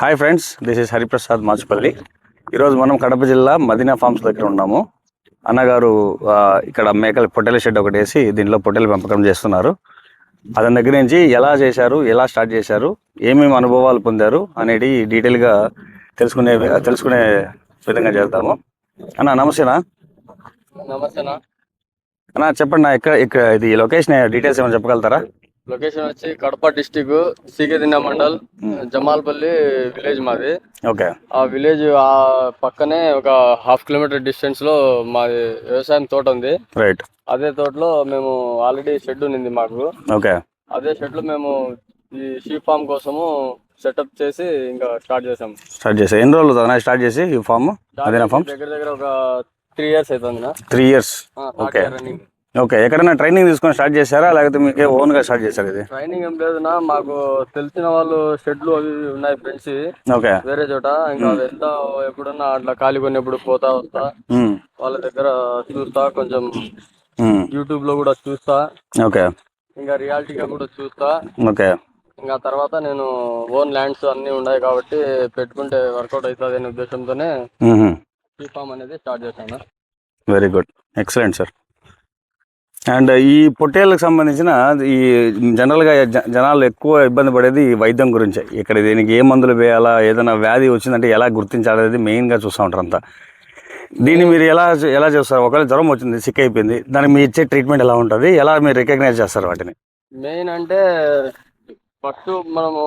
Hi friends this is Hariprasad Machupalli. ఈరోజు మనం కడప జిల్లా మదీనా ఫార్మ్స్ దగ్గర ఉన్నాము. అన్నగారు ఇక్కడ మేకల పొట్టెల షెడ్ ఒకటి వేసి దీనిలో పొట్టెల పెంపకం చేస్తున్నారు. అతని దగ్గర నుంచి ఎలా చేశారు ఎలా స్టార్ట్ చేశారు ఏమేమి అనుభవాలు పొందారు అనేది డీటెయిల్గా తెలుసుకునే తెలుసుకునే విధంగా చేద్దాము. అన్న నమస్తేనా నమస్తేనా అన్న. చెప్పండి నా ఇక్కడ ఇక్కడ ఇది లొకేషన్ డీటెయిల్స్ ఏమైనా చెప్పగలుగుతారా? లొకేషన్ వచ్చి కడప డిస్టిక్ సీకేదిన్న మండల్ జమాల్పల్లి విలేజ్ మాది. ఓకే. ఆ విలేజ్ ఆ పక్కనే ఒక హాఫ్ కిలోమీటర్ డిస్టెన్స్లో మాది వ్యవసాయం తోట ఉంది. రైట్. అదే తోటలో మేము ఆల్రెడీ షెడ్ ఉంది మాకు. ఓకే. అదే షెడ్లో మేము ఈ షీప్ ఫామ్ కోసము సెటప్ చేసి ఇంకా స్టార్ట్ చేసాం స్టార్ట్ చేసి. ఎన్ని రోజులు స్టార్ట్ చేసి ఈ ఫామ్? ఫామ్? దగ్గర దగ్గర ఒక త్రీ ఇయర్స్ అవుతుంది నా three years. Okay. Running. Okay ఎక్కడైనా ట్రైనింగ్ తీసుకొని స్టార్ట్ చేశారా? లేకపోతే మీకే ఓన్గా స్టార్ట్ చేశారు ఇది? ట్రైనింగ్ ఏం లేదునా మాకు తెలిసిన వాళ్ళు షెడ్లు అవి ఉన్నాయి ఫ్రెండ్స్ ఓకే. వేరే చోట ఇంకా వెళ్తా ఎప్పుడన్నా అట్లా ఖాళీ కొన్నప్పుడు పోతా వస్తా. మ్మ్. వాళ్ళ దగ్గర చూస్తా కొంచెం. యూట్యూబ్లో కూడా చూస్తా. ఓకే. ఇంకా రియాలిటీగా కూడా చూస్తా. ఓకే. ఇంకా తర్వాత నేను ఓన్ ల్యాండ్స్ అన్ని ఉన్నాయి కాబట్టి పెట్టుకుంటే వర్కౌట్ అవుతుంది అనే ఉద్దేశంతోనే ఫామ్ అనేది స్టార్ట్ చేశాను. Very good excellent sir and ఈ పొట్టేళ్ళకి సంబంధించిన ఈ జనరల్గా జనాలు ఎక్కువ ఇబ్బంది పడేది ఈ వైద్యం గురించే. ఇక్కడ దీనికి ఏ మందులు వేయాలా ఏదైనా వ్యాధి వచ్చిందంటే ఎలా గుర్తించాలి అనేది మెయిన్గా చూస్తూ ఉంటారు అంతా. దీన్ని మీరు ఎలా ఎలా చేస్తారు? ఒకవేళ జ్వరం వచ్చింది సిక్ అయిపోయింది దానికి మీరు ఇచ్చే ట్రీట్మెంట్ ఎలా ఉంటుంది? ఎలా మీరు రికగ్నైజ్ చేస్తారు వాటిని? మెయిన్ అంటే ఫస్ట్ మనము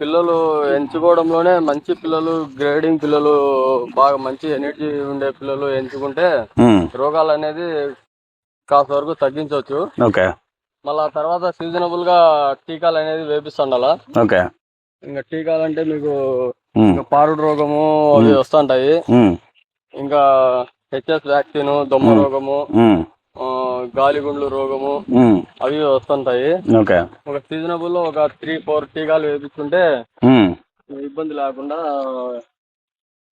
పిల్లలు ఎంచుకోవడంలోనే మంచి పిల్లలు గ్రేడింగ్ పిల్లలు బాగా మంచి ఎనర్జీ ఉండే పిల్లలు ఎంచుకుంటే. రోగాలు అనేది కాస్త వరకు తగ్గించవచ్చు. ఓకే. మళ్ళా తర్వాత సీజనబుల్గా టీకాలు అనేది వేపిస్తుండాలా? ఓకే. ఇంకా టీకాలు అంటే మీకు. ఇంకా పారుడు రోగము అవి వస్తుంటాయి. ఇంకా హెచ్ఎస్ వ్యాక్సిన్ దొమ్మ రోగము గాలిగుండ్లు రోగము. అవి వస్తుంటాయి. ఓకే. ఒక సీజనబుల్లో ఒక త్రీ ఫోర్ టీకాలు వేపించుకుంటే మ్మ్. ఇబ్బంది లేకుండా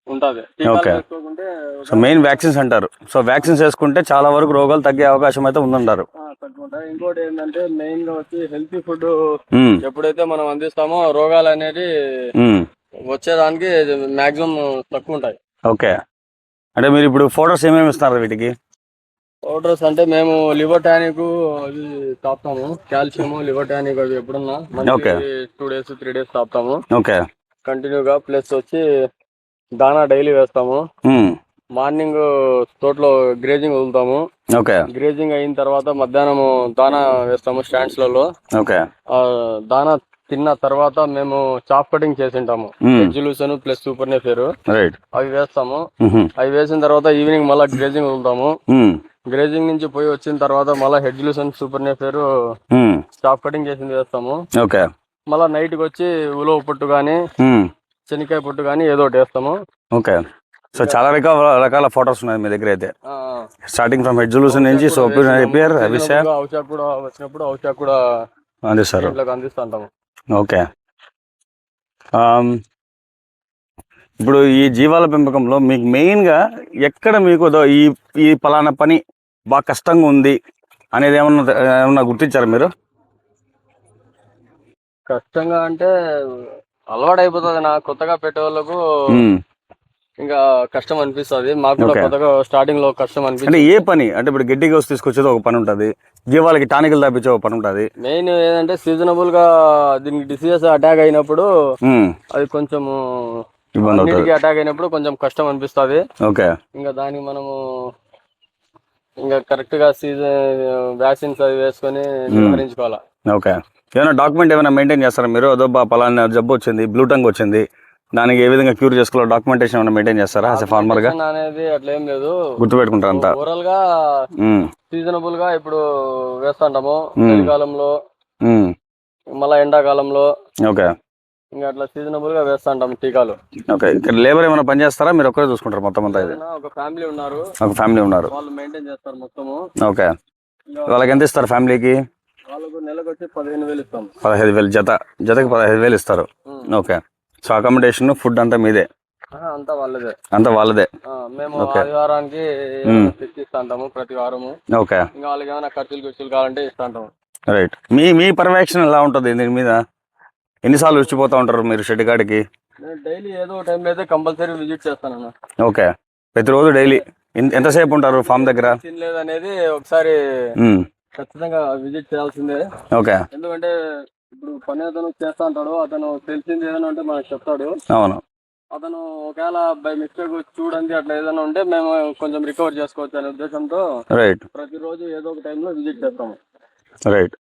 ఉంటది. సో మెయిన్ వ్యాక్సిన్స్ అంటారు. సో వ్యాక్సిన్స్ వేసుకుంటే చాలా వరకు రోగాలు తగ్గే అవకాశం అయితే ఉందంటారు. ఇంకోటి ఏంటంటే మెయిన్గా వచ్చి హెల్తీ ఫుడ్. ఎప్పుడైతే మనం అందిస్తామో రోగాలు అనేది. వచ్చేదానికి మాక్సిమం తక్కువ ఉంటాయి ఓకే. అంటే మీరు ఇప్పుడు ఫోటోస్ ఏమేమి ఇస్తున్నారు వీటికి? పౌడర్స్ అంటే మేము లివర్ టానిక్ అవి తాపుతాము. కాల్షియం లివర్ టానిక్ అవి ఎప్పుడన్నా. టూ డేస్ త్రీ డేస్ తాపుతాము. ఓకే. కంటిన్యూగా ప్లస్ వచ్చి దానా డైలీ వేస్తాము. మార్నింగ్ తోటలో గ్రేజింగ్ వదులుతాము. ఓకే. గ్రేజింగ్ అయిన తర్వాత మధ్యాహ్నం దానా వేస్తాము స్టాండ్స్లలో. ఓకే. ఆ దానా తిన్న తర్వాత మేము చాప్ కటింగ్ చేసి ఉంటాము. మ్మ్. ఎగ్జులూషన్ ప్లస్ సూపర్ నేఫేర్. రైట్. అవి వేస్తాము. అవి వేసిన తర్వాత ఈవినింగ్ మళ్ళీ గ్రేజింగ్ వదులుతాము. గ్రేజింగ్ నుంచి పోయి వచ్చిన తర్వాత మళ్ళీ హెడ్జులూషన్ సూపర్ నేఫేర్. చాప్ కటింగ్ చేసింది వేస్తాము. ఓకే. మళ్ళీ నైట్కి వచ్చి ఉలవ పొట్టు కానీ మ్మ్. శనక్కాయ పొట్టు కానీ ఏదో ఒకటి వేస్తాము. ఓకే. సో చాలా రకాల రకాల ఫోటోస్ ఉన్నాయి మీ దగ్గర అయితే. స్టార్టింగ్ ఫ్రమ్ హెడ్జులూషన్ నుంచి సో రిపేర్ అభిషేక్ కూడా వచ్చినప్పుడు ఔషధ కూడా అందిస్తారు. ఇంట్లోకి అందిస్తుంటాము. ఓకే. ఇప్పుడు ఈ జీవాల పెంపకంలో మీకు మెయిన్గా ఎక్కడ మీకు ఈ ఈ పలానా పని బాగా కష్టంగా ఉంది అనేది ఏమన్నా ఏమన్నా గుర్తించారా మీరు? కష్టంగా అంటే అలవాటు అయిపోతుంది నా కొత్తగా పెట్టే వాళ్ళకు మ్మ్. ఇంకా కష్టం అనిపిస్తుంది. మాకు కూడా. కొత్తగా స్టార్టింగ్లో కష్టం అంటే అనిపిస్తుంది ఏ పని? అంటే ఇప్పుడు గడ్డి గోసు తీసుకొచ్చేది ఒక పని ఉంటుంది. జీవాలకి టానికలు తప్పించే ఒక పని ఉంటుంది. మెయిన్ ఏంటంటే సీజనబుల్గా దీనికి డిసీజెస్ అటాక్ అయినప్పుడు. అది కొంచెం ఇబ్బంది అటాక్ అయినప్పుడు కొంచెం కష్టం అనిపిస్తుంది. ఓకే. ఇంకా దానికి మనము ఇంకా కరెక్ట్గా సీజన్ వ్యాక్సిన్స్ అవి వేసుకొని నివారించుకోవాలా. ఓకే. ఏమైనా డాక్యుమెంట్ ఏమైనా మెయింటైన్ చేస్తారా మీరు? అదో బా పలానా జబ్బు వచ్చింది బ్లూ టంగ్ వచ్చింది. దానికి ఏ విధంగా క్యూర్ చేసుకోవాలో డాక్యుమెంటేషన్ ఏమైనా మెయింటైన్ చేస్తారా యాజ్ ఫార్మర్గా అనేది అట్లా ఏం లేదు. గుర్తుపెట్టుకుంటారు అంతా. ఓవరాల్గా. సీజనబుల్గా ఇప్పుడు వేస్తుంటాము. మ్మ్. చలికాలంలో. మ్మ్. మళ్ళా ఎండాకాలంలో. ఓకే. ఇంకా అట్లా సీజనబుల్గా వేస్తుంటాము టీకాలు. ఓకే. ఇక్కడ లేబర్ ఏమైనా పని చేస్తారా? మీరు ఒక్కరే చూసుకుంటారు మొత్తం అంతా ఇది. ఒక ఫ్యామిలీ ఉన్నారు. ఒక ఫ్యామిలీ ఉన్నారు. వాళ్ళు మెయింటైన్ చేస్తారు మొత్తము. ఓకే. వాళ్ళకి ఎంత ఇస్తారు ఫ్యామిలీకి? నెలకు వచ్చి పదిహేను వేలు ఇస్తాం. పదహైదు వేలు జత జతకి పదహైదు వేలు ఇస్తారు. ఓకే. సో అకామిడేషన్ ఫుడ్ అంతా మీదే? అంతా వాళ్ళదే. అంతా వాళ్ళదే? మేము. ఆదివారానికి. తెచ్చిస్తాంటాము ప్రతి వారము. ఓకే. ఇంకా వాళ్ళకి ఏమైనా ఖర్చులు ఖర్చులు కావాలంటే ఇస్తాంటాము. రైట్ మీ మీ పర్యవేక్షణ ఎలా ఉంటుంది? దీని మీద ఎన్నిసార్లు వచ్చిపోతూ ఉంటారు మీరు షెడ్ కాడికి? నేను డైలీ ఏదో టైంలో అయితే కంపల్సరీ విజిట్ చేస్తానన్న ఓకే. ప్రతిరోజు డైలీ. ఎంతసేపు ఉంటారు ఫామ్ దగ్గర? తినలేదు అనేది ఒకసారి ఖచ్చితంగా విజిట్ చేయాల్సిందే. ఓకే. ఎందుకంటే ఇప్పుడు పని అతను చేస్తా అంటాడు అతను తెలిసింది ఏదైనా ఉంటే మనకు చెప్తాడు. అవును. అతను ఒకవేళ బై మిస్టేక్ చూడండి అట్లా ఏదైనా ఉంటే మేము కొంచెం రికవర్ చేసుకోవచ్చు అనే ఉద్దేశంతో రైట్. ప్రతిరోజు ఏదో ఒక టైంలో విజిట్ చేస్తాము. రైట్.